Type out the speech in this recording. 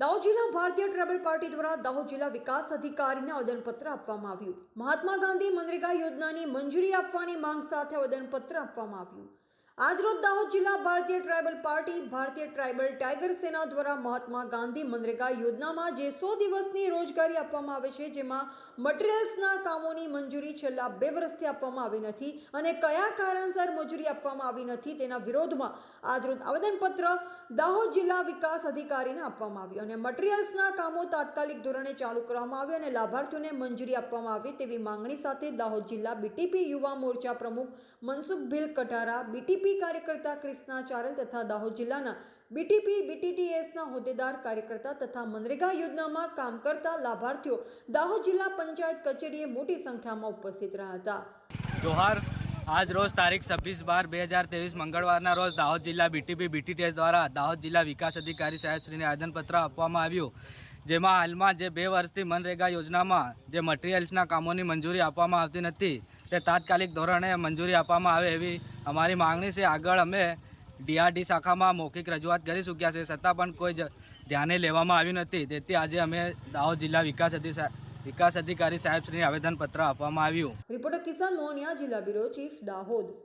દાહોદ જિલ્લા Bharatiya tribal party દ્વારા દાહોદ જિલ્લા વિકાસ અધિકારીને આવેદનપત્ર આપવામાં આવ્યું. મહાત્મા ગાંધી મનરેગા યોજનાની મંજૂરી આપવાની માંગ સાથે આવેદનપત્ર આપવામાં આવ્યું. આજરોજ દાહોદ જિલ્લા Bharatiya tribal party, Bharatiya tribal tiger Sena દ્વારા મહાત્મા ગાંધી મનરેગા યોજનામાં જે સો દિવસની રોજગારી આપવામાં આવે છે, જેમાં મટીરિયલ્સના કામોની મંજૂરી છેલ્લા બે વર્ષથી આપવામાં આવી નથી અને કયા કારણસર મજૂરી આપવામાં આવી નથી તેના વિરોધમાં આજરોજ આવેદનપત્ર દાહોદ જિલ્લા વિકાસ અધિકારીને આપવામાં આવ્યું અને મટીરિયલ્સના કામો તાત્કાલિક ધોરણે ચાલુ કરવામાં આવ્યા અને લાભાર્થીઓને મંજૂરી આપવામાં આવી તેવી માંગણી સાથે દાહોદ જિલ્લા બીટીપી યુવા મોરચા પ્રમુખ મનસુખ ભીલ કટારા બીટીપી કાર્યકર્તા ક્રિષ્ના ચારલ તથા દાહોદ જિલ્લાના બીટીપી બીટીટીએસના હોદ્દેદાર કાર્યકર્તા તથા મનરેગા યોજનામાં કામ કરતા લાભાર્થીઓ દાહોદ જિલ્લા પંચાયત કચેરીએ મોટી સંખ્યામાં ઉપસ્થિત રહ્યા હતા. જોહાર, આજ રોજ તારીખ છવ્વીસ બાર બે હજાર ત્રેવીસ મંગળવારના રોજ દાહોદ જિલ્લા બીટીપી બીટીટીએસ દ્વારા દાહોદ જિલ્લા વિકાસ અધિકારી સાહેબશ્રીને આવેદનપત્ર આપવામાં આવ્યું. જેમાં હાલમાં જે બે વર્ષથી મનરેગા યોજનામાં જે મટીરિયલ્સના કામોની મંજૂરી આપવામાં આવતી નથી તે તાત્કાલિક ધોરણે મંજૂરી આપવામાં આવે એવી અમારી માંગણી છે. આગળ અમે ડીઆરડી શાખામાં મૌખિક રજૂઆત કરી ચૂક્યા છે. છતાં પણ કોઈ ધ્યાને લેવામાં આવ્યું નથી. તેથી આજે અમે દાહોદ જિલ્લા વિકાસ અધિ વિકાસ અધિકારી સાહેબશ્રીને આવેદનપત્ર આપવામાં આવ્યું. રિપોર્ટર કિસાન મોહનિયા, જિલ્લા બ્યુરો ચીફ, દાહોદ.